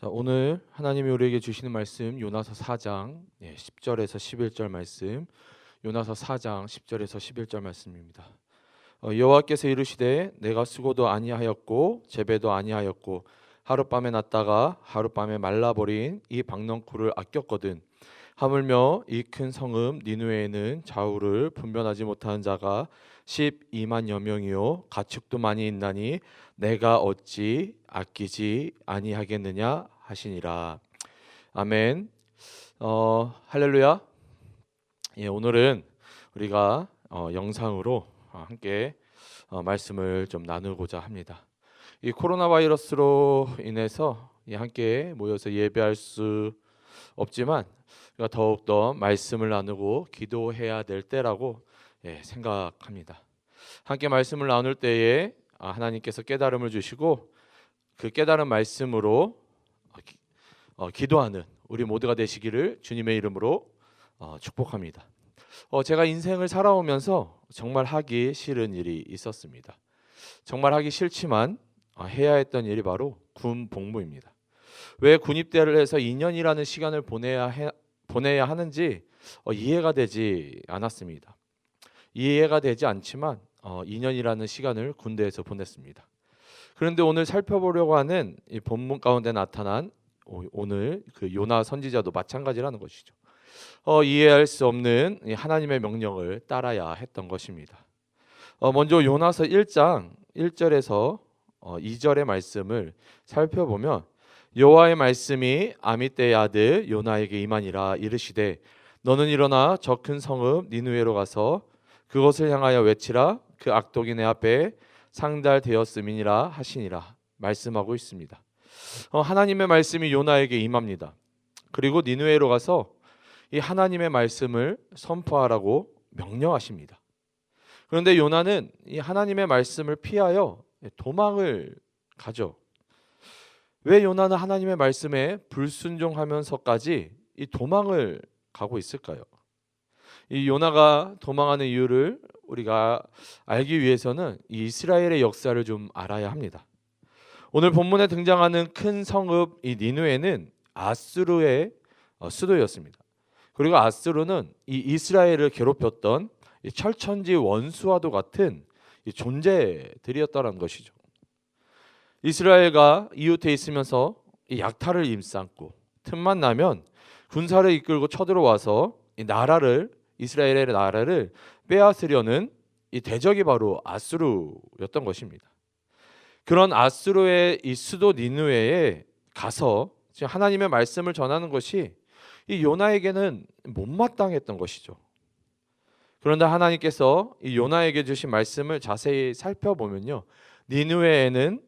자, 오늘 하나님이 우리에게 주시는 말씀 요나서 4장 예, 10절에서 11절 말씀. 요나서 4장 10절에서 11절 말씀입니다. 어, 여호와께서 이르시되 내가 수고도 아니하였고 재배도 아니하였고 하룻밤에 났다가 하룻밤에 말라버린 이 박넝쿨을 아꼈거든. 하물며 이 큰 성읍 니누에는 좌우를 분별하지 못하는 자가 12만여 명이요 가축도 많이 있나니 내가 어찌 아끼지 아니하겠느냐 하시니라. 아멘. 어, 할렐루야. 예, 오늘은 우리가 어, 영상으로 어, 함께 어, 말씀을 좀 나누고자 합니다. 이 코로나 바이러스로 인해서 예, 함께 모여서 예배할 수 없지만 우리가 더욱 더 말씀을 나누고 기도해야 될 때라고 예, 생각합니다. 함께 말씀을 나눌 때에 아, 하나님께서 깨달음을 주시고 그 깨달은 말씀으로 어, 기- 어, 기도하는 우리 모두가 되시기를 주님의 이름으로 어, 축복합니다. 어, 제가 인생을 살아오면서 정말 하기 싫은 일이 있었습니다. 정말 하기 싫지만 어, 해야 했던 일이 바로 군 복무입니다. 왜 군입대를 해서 2년이라는 시간을 보내야 해, 보내야 하는지 어, 이해가 되지 않았습니다. 이해가 되지 않지만 어, 2년이라는 시간을 군대에서 보냈습니다. 그런데 오늘 살펴보려고 하는 이 본문 가운데 나타난 오- 오늘 그 요나 선지자도 마찬가지라는 것이죠. 어, 이해할 수 없는 이 하나님의 명령을 따라야 했던 것입니다. 어, 먼저 요나서 1장 1절에서 어, 2절의 말씀을 살펴보면 여호와의 말씀이 아미떼의 아들 요나에게 임하니라 이르시되 너는 일어나 저 큰 성읍 니누에로 가서 그것을 향하여 외치라 그 악독이 내 앞에 상달되었음이니라 하시니라 말씀하고 있습니다. 어, 하나님의 말씀이 요나에게 임합니다. 그리고 니누에로 가서 이 하나님의 말씀을 선포하라고 명령하십니다. 그런데 요나는 이 하나님의 말씀을 피하여 도망을 가죠. 왜 요나는 하나님의 말씀에 불순종하면서까지 이 도망을 가고 있을까요? 이 요나가 도망하는 이유를 우리가 알기 위해서는 이 이스라엘의 역사를 좀 알아야 합니다. 오늘 본문에 등장하는 큰 성읍 이 니누에는 아수르의 어, 수도였습니다. 그리고 아수르는 이 이스라엘을 괴롭혔던 이 철천지 원수와도 같은 이 존재들이었다는 것이죠. 이스라엘과 이웃에 있으면서 이 약탈을 임삼고 틈만 나면 군사를 이끌고 쳐들어와서 이 나라를 이스라엘의 나라를 빼앗으려는 이 대적이 바로 아수르였던 것입니다. 그런 아수르의 이 수도 니누에에 가서 지금 하나님의 말씀을 전하는 것이 이 요나에게는 못마땅했던 것이죠. 그런데 하나님께서 이 요나에게 주신 말씀을 자세히 살펴보면요. 니누에에는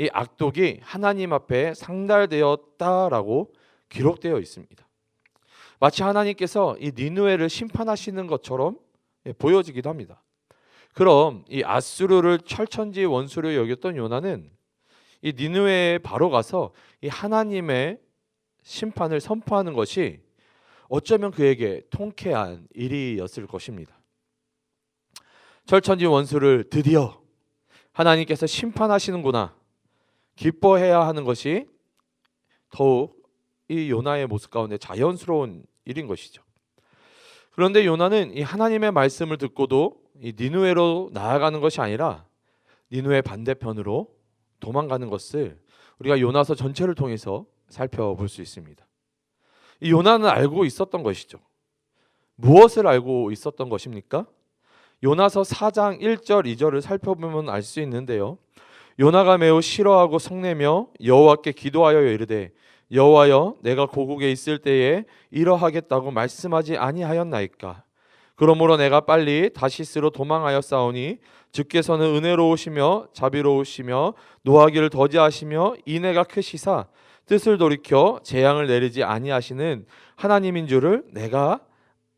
이 악독이 하나님 앞에 상달되었다라고 기록되어 있습니다. 마치 하나님께서 이 니누에를 심판하시는 것처럼 예, 보여지기도 합니다. 그럼 이 아수르를 철천지 원수로 여겼던 요나는 이 니누에에 바로 가서 이 하나님의 심판을 선포하는 것이 어쩌면 그에게 통쾌한 일이었을 것입니다. 철천지 원수를 드디어 하나님께서 심판하시는구나 기뻐해야 하는 것이 더욱 이 요나의 모습 가운데 자연스러운 일인 것이죠. 그런데 요나는 이 하나님의 말씀을 듣고도 이 니누에로 나아가는 것이 아니라 니누의 반대편으로 도망가는 것을 우리가 요나서 전체를 통해서 살펴볼 수 있습니다. 이 요나는 알고 있었던 것이죠. 무엇을 알고 있었던 것입니까? 요나서 4장 1절 2절을 살펴보면 알 수 있는데요. 요나가 매우 싫어하고 성내며 여호와께 기도하여 이르되 여호와여 내가 고국에 있을 때에 이러하겠다고 말씀하지 아니하였나이까 그러므로 내가 빨리 다시스로 도망하여 싸우니 주께서는 은혜로우시며 자비로우시며 노하기를 더디하시며 인애가 크시사 뜻을 돌이켜 재앙을 내리지 아니하시는 하나님인 줄을 내가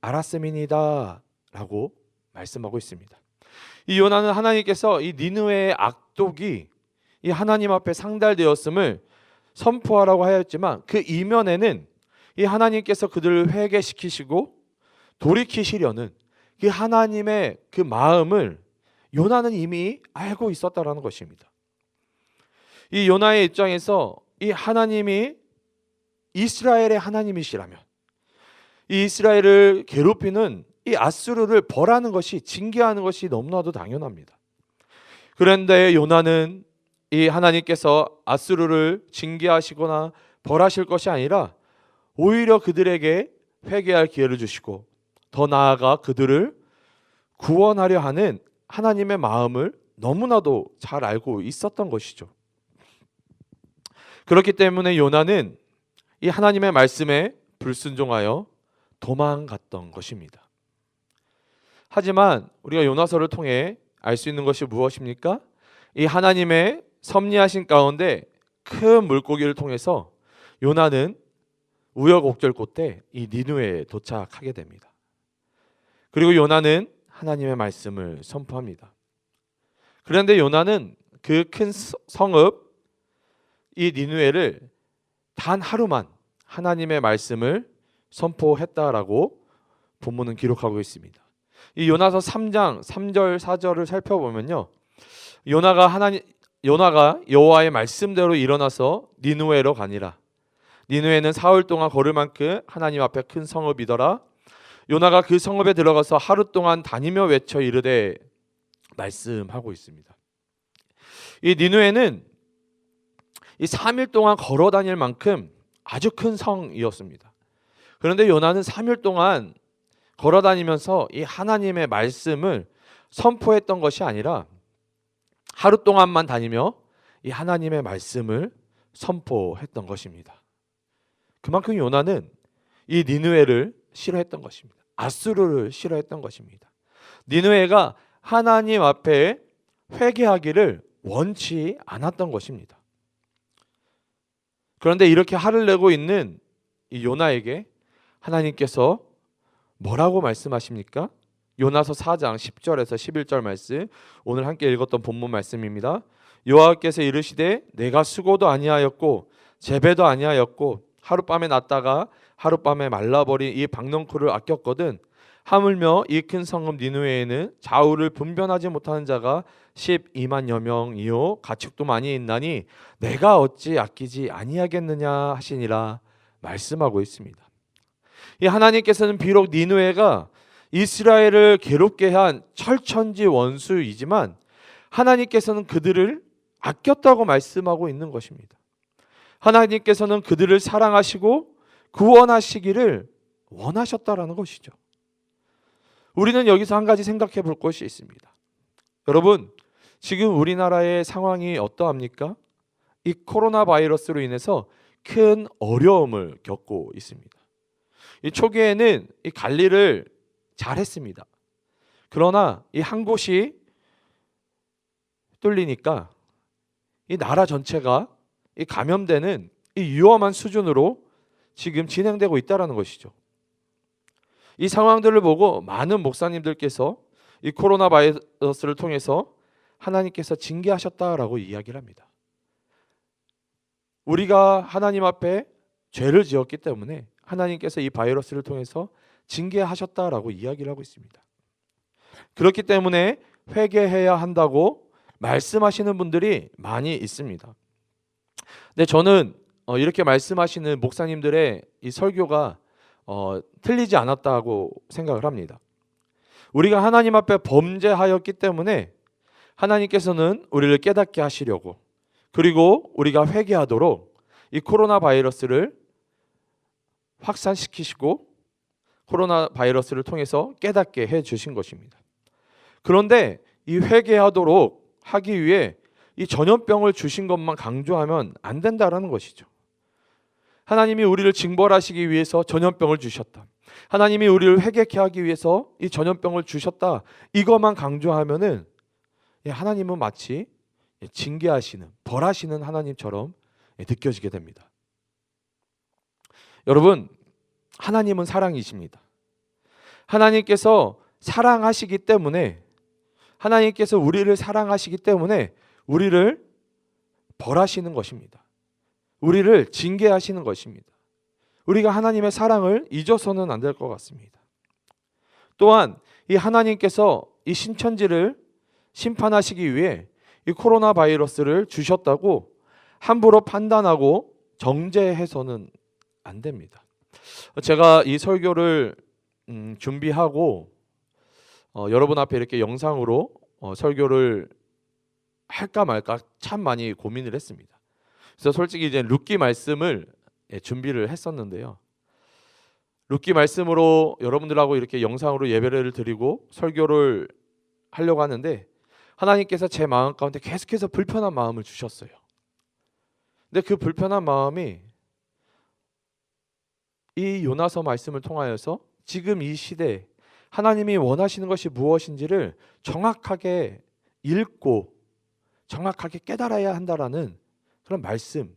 알았음이니다라고 말씀하고 있습니다. 이 요나는 하나님께서 이 니느웨의 악독이 이 하나님 앞에 상달되었음을 선포하라고 하였지만 그 이면에는 이 하나님께서 그들을 회개시키시고 돌이키시려는 그 하나님의 그 마음을 요나는 이미 알고 있었다라는 것입니다. 이 요나의 입장에서 이 하나님이 이스라엘의 하나님이시라면 이 이스라엘을 괴롭히는 이 아수르를 벌하는 것이 징계하는 것이 너무나도 당연합니다. 그런데 요나는 이 하나님께서 아수르를 징계하시거나 벌하실 것이 아니라 오히려 그들에게 회개할 기회를 주시고 더 나아가 그들을 구원하려 하는 하나님의 마음을 너무나도 잘 알고 있었던 것이죠. 그렇기 때문에 요나는 이 하나님의 말씀에 불순종하여 도망갔던 것입니다. 하지만 우리가 요나서를 통해 알 수 있는 것이 무엇입니까? 이 하나님의 섭리하신 가운데 큰 물고기를 통해서 요나는 우여곡절 끝에 이 니누에 도착하게 됩니다. 그리고 요나는 하나님의 말씀을 선포합니다. 그런데 요나는 그 큰 성읍 이 니누에를 단 하루만 하나님의 말씀을 선포했다라고 본문은 기록하고 있습니다. 이 요나서 3장 3절 4절을 살펴보면요. 요나가 하나님 요나가 여호와의 말씀대로 일어나서 니누에로 가니라. 니누에는 사흘 동안 걸을 만큼 하나님 앞에 큰 성읍이더라. 요나가 그 성읍에 들어가서 하루 동안 다니며 외쳐 이르되 말씀하고 있습니다. 이 니누에는 이 3일 동안 걸어 다닐 만큼 아주 큰 성이었습니다. 그런데 요나는 3일 동안 걸어 다니면서 이 하나님의 말씀을 선포했던 것이 아니라 하루 동안만 다니며 이 하나님의 말씀을 선포했던 것입니다. 그만큼 요나는 이 니누에를 싫어했던 것입니다. 아수르를 싫어했던 것입니다. 니누에가 하나님 앞에 회개하기를 원치 않았던 것입니다. 그런데 이렇게 화를 내고 있는 이 요나에게 하나님께서 뭐라고 말씀하십니까? 요나서 4장 10절에서 11절 말씀 오늘 함께 읽었던 본문 말씀입니다. 여호와께서 이르시되 내가 수고도 아니하였고 재배도 아니하였고 하룻밤에 났다가 하룻밤에 말라버린 이 박넝쿨을 아꼈거든 하물며 이 큰 성읍 니누에에는 좌우를 분변하지 못하는 자가 12만여 명이요 가축도 많이 있나니 내가 어찌 아끼지 아니하겠느냐 하시니라 말씀하고 있습니다. 이 하나님께서는 비록 니누에가 이스라엘을 괴롭게 한 철천지 원수이지만 하나님께서는 그들을 아꼈다고 말씀하고 있는 것입니다. 하나님께서는 그들을 사랑하시고 구원하시기를 원하셨다라는 것이죠. 우리는 여기서 한 가지 생각해 볼 것이 있습니다. 여러분, 지금 우리나라의 상황이 어떠합니까? 이 코로나 바이러스로 인해서 큰 어려움을 겪고 있습니다. 이 초기에는 이 관리를 잘했습니다. 그러나 이 한 곳이 뚫리니까 이 나라 전체가 이 감염되는 이 위험한 수준으로 지금 진행되고 있다라는 것이죠. 이 상황들을 보고 많은 목사님들께서 이 코로나 바이러스를 통해서 하나님께서 징계하셨다라고 이야기를 합니다. 우리가 하나님 앞에 죄를 지었기 때문에 하나님께서 이 바이러스를 통해서 징계하셨다라고 이야기를 하고 있습니다. 그렇기 때문에 회개해야 한다고 말씀하시는 분들이 많이 있습니다. 근데 저는 어, 이렇게 말씀하시는 목사님들의 이 설교가 어, 틀리지 않았다고 생각을 합니다. 우리가 하나님 앞에 범죄하였기 때문에 하나님께서는 우리를 깨닫게 하시려고 그리고 우리가 회개하도록 이 코로나 바이러스를 확산시키시고 코로나 바이러스를 통해서 깨닫게 해 주신 것입니다. 그런데 이 회개하도록 하기 위해 이 전염병을 주신 것만 강조하면 안 된다라는 것이죠. 하나님이 우리를 징벌하시기 위해서 전염병을 주셨다. 하나님이 우리를 회개케 하기 위해서 이 전염병을 주셨다. 이것만 강조하면은 하나님은 마치 징계하시는 벌하시는 하나님처럼 느껴지게 됩니다. 여러분, 하나님은 사랑이십니다. 하나님께서 사랑하시기 때문에 하나님께서 우리를 사랑하시기 때문에 우리를 벌하시는 것입니다. 우리를 징계하시는 것입니다. 우리가 하나님의 사랑을 잊어서는 안 될 것 같습니다. 또한 이 하나님께서 이 신천지를 심판하시기 위해 이 코로나 바이러스를 주셨다고 함부로 판단하고 정죄해서는 안 됩니다. 어, 제가 이 설교를 음, 준비하고 어, 여러분 앞에 이렇게 영상으로 어, 설교를 할까 말까 참 많이 고민을 했습니다. 그래서 솔직히 이제 룻기 말씀을 예, 준비를 했었는데요. 룻기 말씀으로 여러분들하고 이렇게 영상으로 예배를 드리고 설교를 하려고 하는데 하나님께서 제 마음 가운데 계속해서 불편한 마음을 주셨어요. 근데 그 불편한 마음이 이 요나서 말씀을 통하여서 지금 이 시대 하나님이 원하시는 것이 무엇인지를 정확하게 읽고 정확하게 깨달아야 한다라는 그런 말씀을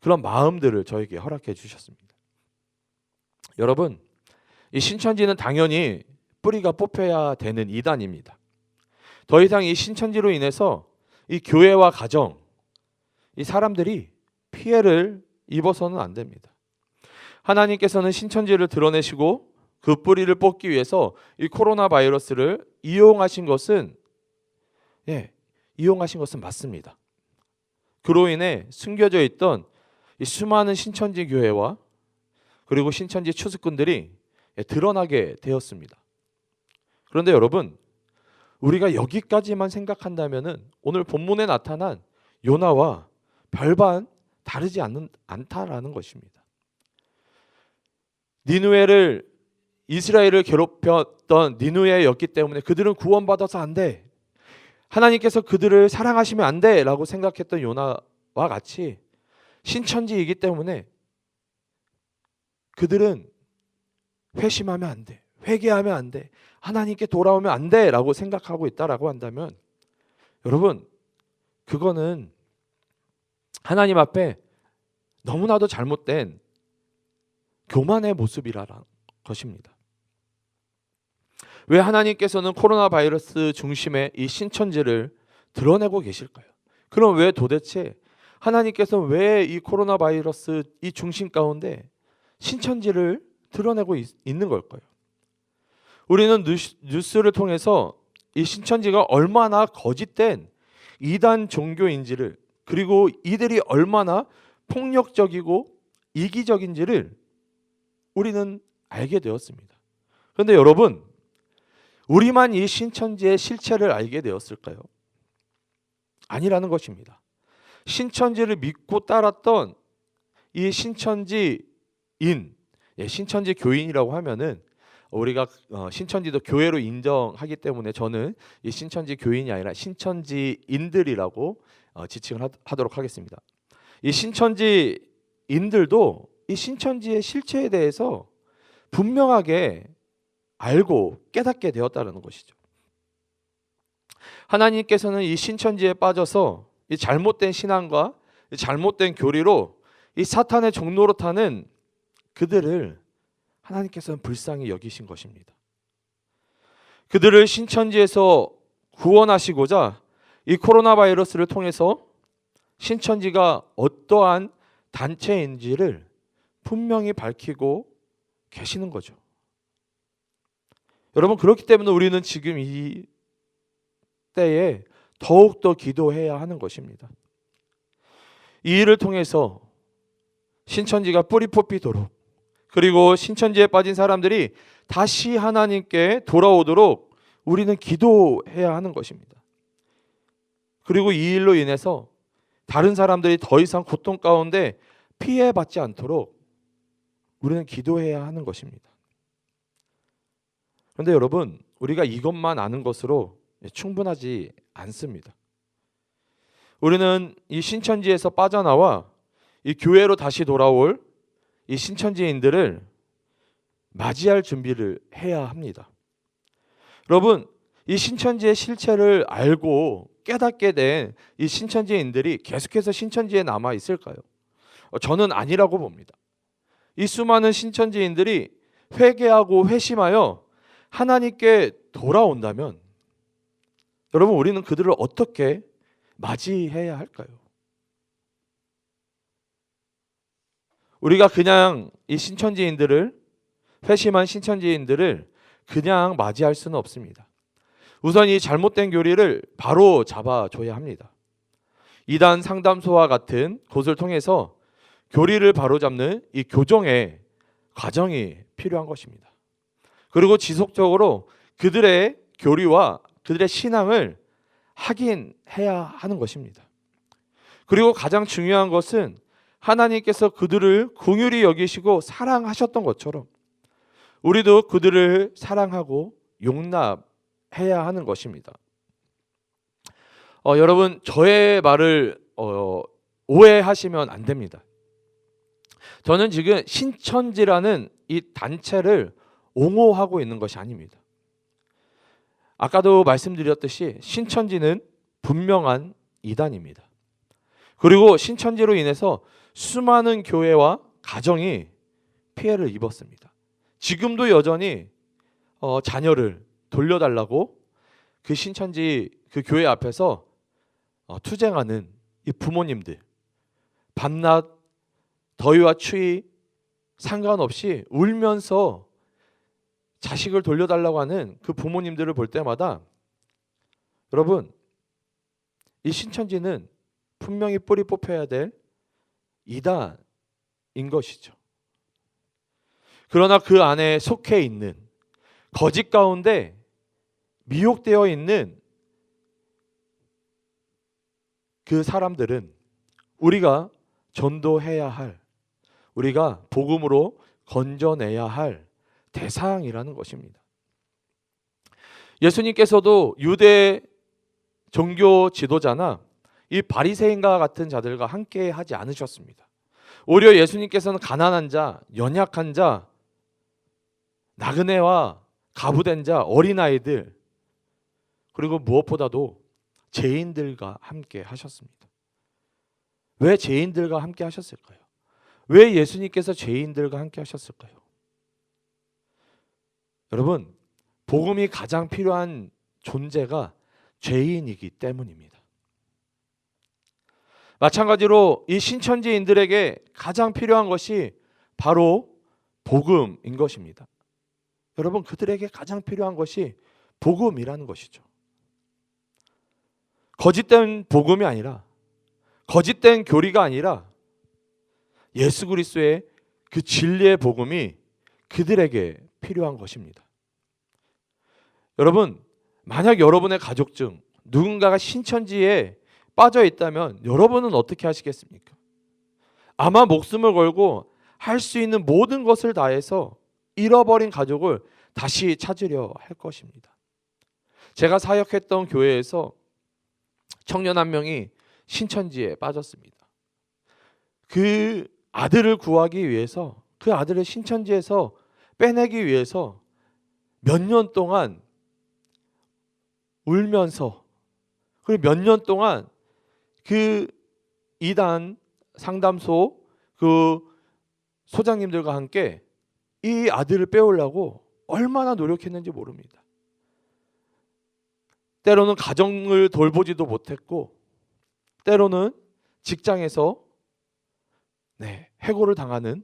그런 마음들을 저에게 허락해 주셨습니다. 여러분, 이 신천지는 당연히 뿌리가 뽑혀야 되는 이단입니다. 더 이상 이 신천지로 인해서 이 교회와 가정, 이 사람들이 피해를 입어서는 안 됩니다. 하나님께서는 신천지를 드러내시고 그 뿌리를 뽑기 위해서 이 코로나 바이러스를 이용하신 것은 예, 이용하신 것은 맞습니다. 그로 인해 숨겨져 있던 이 수많은 신천지 교회와 그리고 신천지 추수꾼들이 예, 드러나게 되었습니다. 그런데 여러분, 우리가 여기까지만 생각한다면은 오늘 본문에 나타난 요나와 별반 다르지 않는 않다라는 것입니다. 니누에를 이스라엘을 괴롭혔던 니누에였기 때문에 그들은 구원받아서 안 돼. 하나님께서 그들을 사랑하시면 안 돼라고 생각했던 요나와 같이 신천지이기 때문에 그들은 회심하면 안 돼. 회개하면 안 돼. 하나님께 돌아오면 안 돼라고 생각하고 있다라고 한다면 여러분 그거는 하나님 앞에 너무나도 잘못된 교만의 모습이라는 것입니다. 왜 하나님께서는 코로나 바이러스 중심의 이 신천지를 드러내고 계실까요? 그럼 왜 도대체 하나님께서 왜이 코로나 바이러스 이 중심 가운데 신천지를 드러내고 있, 는 걸까요? 우리는 뉴스, 뉴스를 통해서 이 신천지가 얼마나 거짓된 이단 종교인지를 그리고 이들이 얼마나 폭력적이고 이기적인지를 우리는 알게 되었습니다. 그런데 여러분, 우리만 이 신천지의 실체를 알게 되었을까요? 아니라는 것입니다. 신천지를 믿고 따랐던 이 신천지인, 예, 신천지 교인이라고 하면은 우리가 어, 신천지도 교회로 인정하기 때문에 저는 이 신천지 교인이 아니라 신천지인들이라고 어, 지칭을 하도록 하겠습니다. 이 신천지인들도 이 신천지의 실체에 대해서 분명하게 알고 깨닫게 되었다는 것이죠. 하나님께서는 이 신천지에 빠져서 이 잘못된 신앙과 이 잘못된 교리로 이 사탄의 종로로 타는 그들을 하나님께서는 불쌍히 여기신 것입니다. 그들을 신천지에서 구원하시고자 이 코로나 바이러스를 통해서 신천지가 어떠한 단체인지를 분명히 밝히고 계시는 거죠. 여러분 그렇기 때문에 우리는 지금 이 때에 더욱 더 기도해야 하는 것입니다. 이 일을 통해서 신천지가 뿌리 뽑히도록 그리고 신천지에 빠진 사람들이 다시 하나님께 돌아오도록 우리는 기도해야 하는 것입니다. 그리고 이 일로 인해서 다른 사람들이 더 이상 고통 가운데 피해받지 않도록 우리는 기도해야 하는 것입니다. 그런데 여러분, 우리가 이것만 아는 것으로 충분하지 않습니다. 우리는 이 신천지에서 빠져나와 이 교회로 다시 돌아올 이 신천지인들을 맞이할 준비를 해야 합니다. 여러분, 이 신천지의 실체를 알고 깨닫게 된 이 신천지인들이 계속해서 신천지에 남아 있을까요? 어, 저는 아니라고 봅니다. 이 수많은 신천지인들이 회개하고 회심하여 하나님께 돌아온다면 여러분 우리는 그들을 어떻게 맞이해야 할까요? 우리가 그냥 이 신천지인들을 회심한 신천지인들을 그냥 맞이할 수는 없습니다. 우선 이 잘못된 교리를 바로 잡아줘야 합니다. 이단 상담소와 같은 곳을 통해서 교리를 바로잡는 이 교정의 과정이 필요한 것입니다. 그리고 지속적으로 그들의 교리와 그들의 신앙을 확인해야 하는 것입니다. 그리고 가장 중요한 것은 하나님께서 그들을 긍휼히 여기시고 사랑하셨던 것처럼 우리도 그들을 사랑하고 용납해야 하는 것입니다. 어, 여러분 저의 말을 어, 오해하시면 안 됩니다. 저는 지금 신천지라는 이 단체를 옹호하고 있는 것이 아닙니다. 아까도 말씀드렸듯이 신천지는 분명한 이단입니다. 그리고 신천지로 인해서 수많은 교회와 가정이 피해를 입었습니다. 지금도 여전히 어, 자녀를 돌려달라고 그 신천지 그 교회 앞에서 어, 투쟁하는 이 부모님들 밤낮 더위와 추위 상관없이 울면서 자식을 돌려달라고 하는 그 부모님들을 볼 때마다 여러분 이 신천지는 분명히 뿌리 뽑혀야 될 이단인 것이죠. 그러나 그 안에 속해 있는 거짓 가운데 미혹되어 있는 그 사람들은 우리가 전도해야 할 우리가 복음으로 건져내야 할 대상이라는 것입니다. 예수님께서도 유대 종교 지도자나 이 바리새인과 같은 자들과 함께 하지 않으셨습니다. 오히려 예수님께서는 가난한 자, 연약한 자, 나그네와 가부된 자, 어린아이들 그리고 무엇보다도 죄인들과 함께 하셨습니다. 왜 죄인들과 함께 하셨을까요? 왜 예수님께서 죄인들과 함께 하셨을까요? 여러분, 복음이 가장 필요한 존재가 죄인이기 때문입니다. 마찬가지로 이 신천지인들에게 가장 필요한 것이 바로 복음인 것입니다. 여러분, 그들에게 가장 필요한 것이 복음이라는 것이죠. 거짓된 복음이 아니라 거짓된 교리가 아니라 예수 그리스도의 그 진리의 복음이 그들에게 필요한 것입니다. 여러분, 만약 여러분의 가족 중 누군가가 신천지에 빠져 있다면 여러분은 어떻게 하시겠습니까? 아마 목숨을 걸고 할 수 있는 모든 것을 다해서 잃어버린 가족을 다시 찾으려 할 것입니다. 제가 사역했던 교회에서 청년 한 명이 신천지에 빠졌습니다. 그 아들을 구하기 위해서 그 아들을 신천지에서 빼내기 위해서 몇 년 동안 울면서 그리고 몇 년 동안 그 이단 상담소 그 소장님들과 함께 이 아들을 빼오려고 얼마나 노력했는지 모릅니다. 때로는 가정을 돌보지도 못했고 때로는 직장에서 네, 해고를 당하는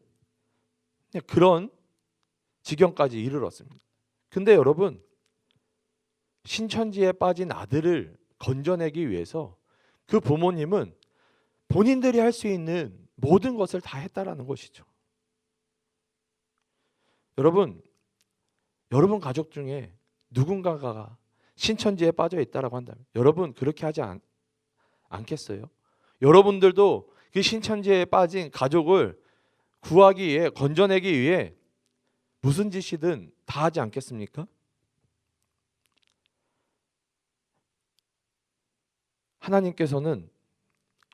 그런 지경까지 이르렀습니다. 근데 여러분 신천지에 빠진 아들을 건져내기 위해서 그 부모님은 본인들이 할 수 있는 모든 것을 다 했다라는 것이죠. 여러분, 여러분 가족 중에 누군가가 신천지에 빠져 있다라고 한다면 여러분 그렇게 하지 않, 않겠어요? 여러분들도 그 신천지에 빠진 가족을 구하기 위해 건져내기 위해 무슨 짓이든 다 하지 않겠습니까? 하나님께서는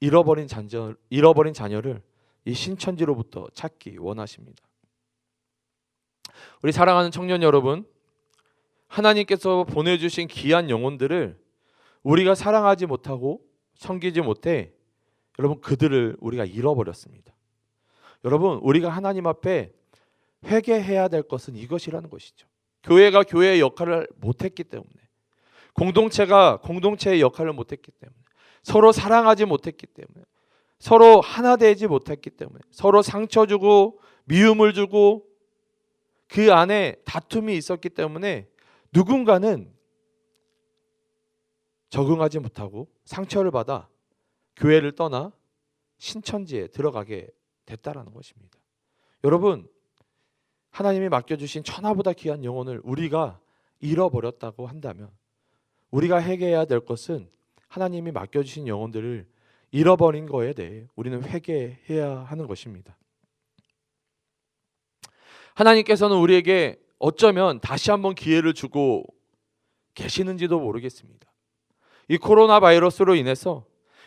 잃어버린 자녀, 잃어버린 자녀를 이 신천지로부터 찾기 원하십니다. 우리 사랑하는 청년 여러분, 하나님께서 보내주신 귀한 영혼들을 우리가 사랑하지 못하고 섬기지 못해 여러분 그들을 우리가 잃어버렸습니다. 여러분 우리가 하나님 앞에 회개해야 될 것은 이것이라는 것이죠. 교회가 교회의 역할을 못했기 때문에 공동체가 공동체의 역할을 못했기 때문에 서로 사랑하지 못했기 때문에 서로 하나 되지 못했기 때문에 서로 상처 주고 미움을 주고 그 안에 다툼이 있었기 때문에 누군가는 적응하지 못하고 상처를 받아 교회를 떠나 신천지에 들어가게 됐다라는 것입니다. 여러분 하나님이 맡겨주신 천하보다 귀한 영혼을 우리가 잃어버렸다고 한다면 우리가 회개해야 될 것은 하나님이 맡겨주신 영혼들을 잃어버린 거에 대해 우리는 회개해야 하는 것입니다. 하나님께서는 우리에게 어쩌면 다시 한번 기회를 주고 계시는지도 모르겠습니다. 이 코로나 바이러스로 인해서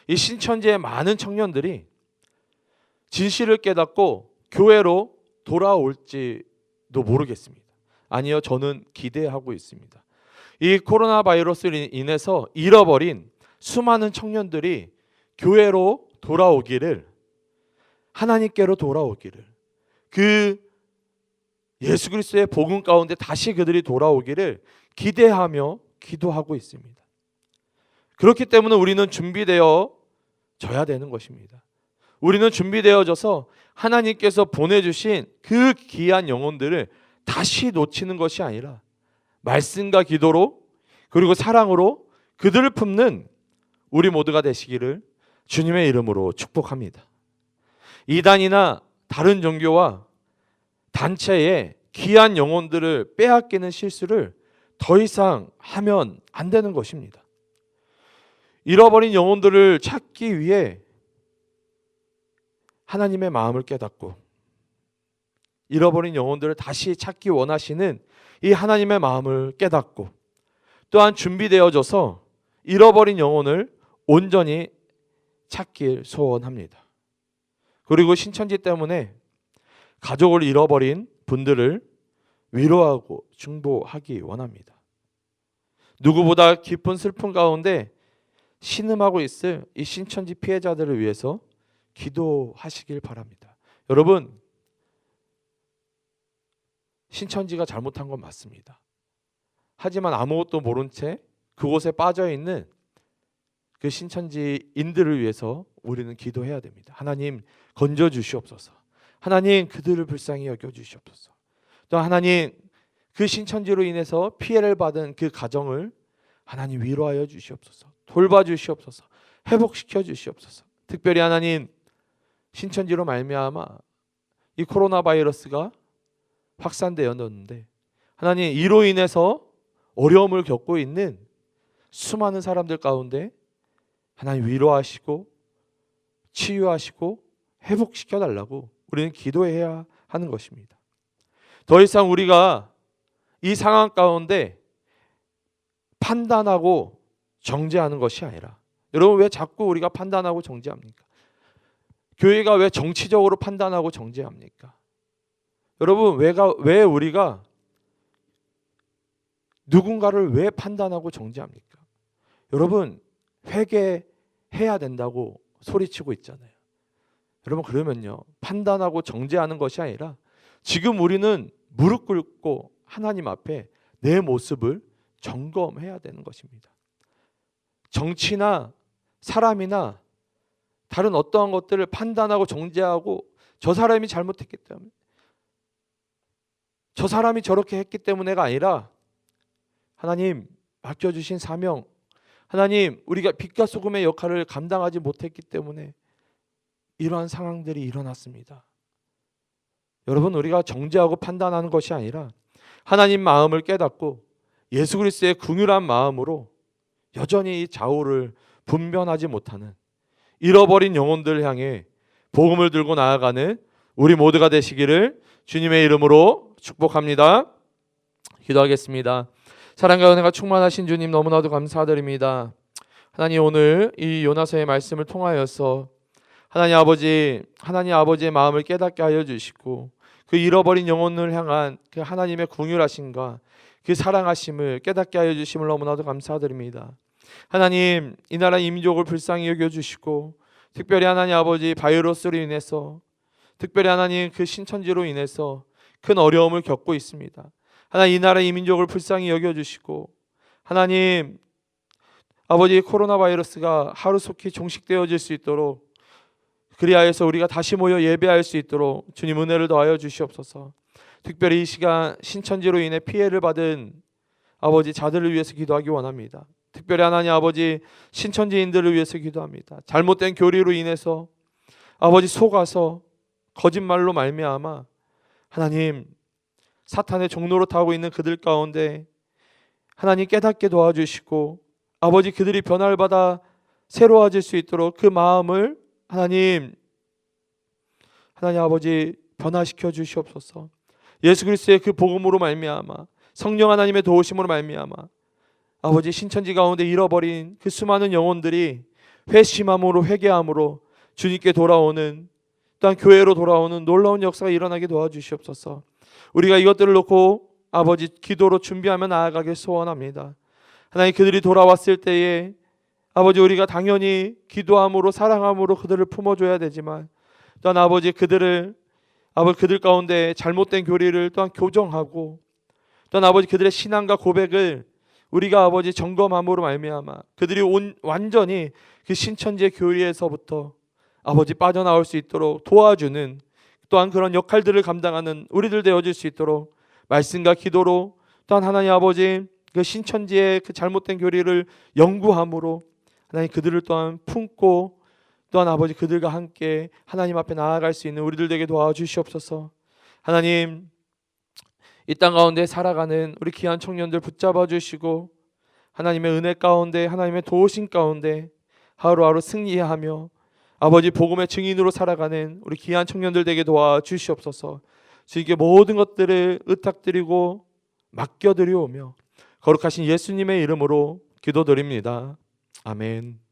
이 신천지의 많은 청년들이 진실을 깨닫고 교회로 돌아올지도 모르겠습니다. 아니요, 저는 기대하고 있습니다. 이 코로나 바이러스로 인해서 잃어버린 수많은 청년들이 교회로 돌아오기를 하나님께로 돌아오기를 그 예수 그리스도의 복음 가운데 다시 그들이 돌아오기를 기대하며 기도하고 있습니다. 그렇기 때문에 우리는 준비되어 져야 되는 것입니다. 우리는 준비되어져서 하나님께서 보내주신 그 귀한 영혼들을 다시 놓치는 것이 아니라 말씀과 기도로 그리고 사랑으로 그들을 품는 우리 모두가 되시기를 주님의 이름으로 축복합니다. 이단이나 다른 종교와 단체의 귀한 영혼들을 빼앗기는 실수를 더 이상 하면 안 되는 것입니다. 잃어버린 영혼들을 찾기 위해 하나님의 마음을 깨닫고 잃어버린 영혼들을 다시 찾기 원하시는 이 하나님의 마음을 깨닫고 또한 준비되어져서 잃어버린 영혼을 온전히 찾길 소원합니다. 그리고 신천지 때문에 가족을 잃어버린 분들을 위로하고 중보하기 원합니다. 누구보다 깊은 슬픔 가운데 신음하고 있을 이 신천지 피해자들을 위해서 기도하시길 바랍니다. 여러분 신천지가 잘못한 건 맞습니다. 하지만 아무것도 모른 채 그곳에 빠져 있는 그 신천지인들을 위해서 우리는 기도해야 됩니다. 하나님 건져 주시옵소서. 하나님 그들을 불쌍히 여겨 주시옵소서. 또 하나님 그 신천지로 인해서 피해를 받은 그 가정을 하나님 위로하여 주시옵소서. 돌봐 주시옵소서. 회복시켜 주시옵소서. 특별히 하나님 신천지로 말미암아 이 코로나 바이러스가 확산되었는데 하나님 이로 인해서 어려움을 겪고 있는 수많은 사람들 가운데 하나님 위로하시고 치유하시고 회복시켜 달라고 우리는 기도해야 하는 것입니다. 더 이상 우리가 이 상황 가운데 판단하고 정죄하는 것이 아니라 여러분 왜 자꾸 우리가 판단하고 정죄합니까? 교회가 왜 정치적으로 판단하고 정죄합니까? 여러분 왜가 왜 우리가 누군가를 왜 판단하고 정죄합니까? 여러분 회개해야 된다고 소리치고 있잖아요. 여러분 그러면요 판단하고 정죄하는 것이 아니라 지금 우리는 무릎 꿇고 하나님 앞에 내 모습을 점검해야 되는 것입니다. 정치나 사람이나 다른 어떠한 것들을 판단하고 정죄하고 저 사람이 잘못했기 때문에 저 사람이 저렇게 했기 때문에가 아니라 하나님 맡겨주신 사명 하나님 우리가 빛과 소금의 역할을 감당하지 못했기 때문에 이러한 상황들이 일어났습니다. 여러분 우리가 정죄하고 판단하는 것이 아니라 하나님 마음을 깨닫고 예수 그리스도의 긍휼한 마음으로 여전히 이 좌우를 분변하지 못하는 잃어버린 영혼들 향해 복음을 들고 나아가는 우리 모두가 되시기를 주님의 이름으로 축복합니다. 기도하겠습니다. 사랑과 은혜가 충만하신 주님 너무나도 감사드립니다. 하나님 오늘 이 요나서의 말씀을 통하여서 하나님 아버지 하나님 아버지의 마음을 깨닫게 하여 주시고 그 잃어버린 영혼을 향한 그 하나님의 궁휼하심과 그 사랑하심을 깨닫게 하여 주심을 너무나도 감사드립니다. 하나님 이 나라 이민족을 불쌍히 여겨 주시고 특별히 하나님 아버지 바이러스로 인해서 특별히 하나님 그 신천지로 인해서 큰 어려움을 겪고 있습니다. 하나님 이 나라 이민족을 불쌍히 여겨 주시고 하나님 아버지 코로나 바이러스가 하루속히 종식되어질 수 있도록 그리하여서 우리가 다시 모여 예배할 수 있도록 주님 은혜를 더하여 주시옵소서. 특별히 이 시간 신천지로 인해 피해를 받은 아버지 자들을 위해서 기도하기 원합니다. 특별히 하나님 아버지 신천지인들을 위해서 기도합니다. 잘못된 교리로 인해서 아버지 속아서 거짓말로 말미암아 하나님 사탄의 종로로 타고 있는 그들 가운데 하나님 깨닫게 도와주시고 아버지 그들이 변화를 받아 새로워질 수 있도록 그 마음을 하나님 하나님 아버지 변화시켜 주시옵소서. 예수 그리스도의 그 복음으로 말미암아 성령 하나님의 도우심으로 말미암아 아버지 신천지 가운데 잃어버린 그 수많은 영혼들이 회심함으로 회개함으로 주님께 돌아오는 또한 교회로 돌아오는 놀라운 역사가 일어나게 도와주시옵소서. 우리가 이것들을 놓고 아버지 기도로 준비하며 나아가길 소원합니다. 하나님 그들이 돌아왔을 때에 아버지 우리가 당연히 기도함으로 사랑함으로 그들을 품어줘야 되지만 또한 아버지 그들을 아버지 그들 가운데 잘못된 교리를 또한 교정하고 또한 아버지 그들의 신앙과 고백을 우리가 아버지 점검함으로 말미암아 그들이 온, 완전히 그 신천지의 교리에서부터 아버지 빠져나올 수 있도록 도와주는 또한 그런 역할들을 감당하는 우리들 되어질 수 있도록 말씀과 기도로 또한 하나님 아버지 그 신천지의 그 잘못된 교리를 연구함으로 하나님 그들을 또한 품고 또한 아버지 그들과 함께 하나님 앞에 나아갈 수 있는 우리들 되게 도와주시옵소서. 하나님 이 땅 가운데 살아가는 우리 귀한 청년들 붙잡아 주시고 하나님의 은혜 가운데 하나님의 도우심 가운데 하루하루 승리하며 아버지 복음의 증인으로 살아가는 우리 귀한 청년들 되게 도와 주시옵소서. 주님께 모든 것들을 의탁드리고 맡겨드리오며 거룩하신 예수님의 이름으로 기도드립니다. 아멘.